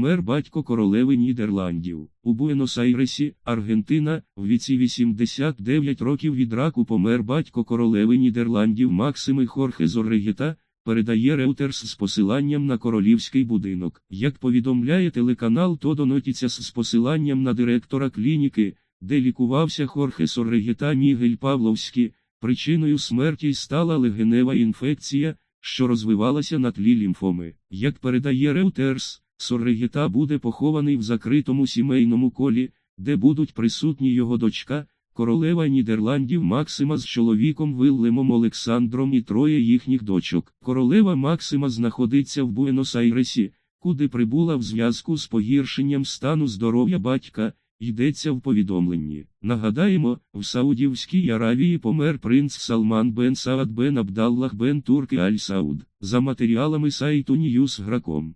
Помер батько королеви Нідерландів. У Буенос-Айресі, Аргентина, в віці 89 років від раку помер батько королеви Нідерландів Максими Хорхе Зоррегіта, передає Реутерс з посиланням на королівський будинок. Як повідомляє телеканал Тодо Нотіцяс з посиланням на директора клініки, де лікувався Хорхе Соррегіта Мігель Павловський, причиною смерті стала легенева інфекція, що розвивалася на тлі лімфоми. Як передає Реутерс, Соррегіта буде похований в закритому сімейному колі, де будуть присутні його дочка, королева Нідерландів Максима з чоловіком Виллемом Олександром і троє їхніх дочок. Королева Максима знаходиться в Буенос-Айресі, куди прибула в зв'язку з погіршенням стану здоров'я батька. Йдеться в повідомленні. Нагадаємо, в Саудівській Аравії помер принц Салман бен Саад бен Абдаллах бен Турки Аль Сауд. За матеріалами сайту Ньюсграком.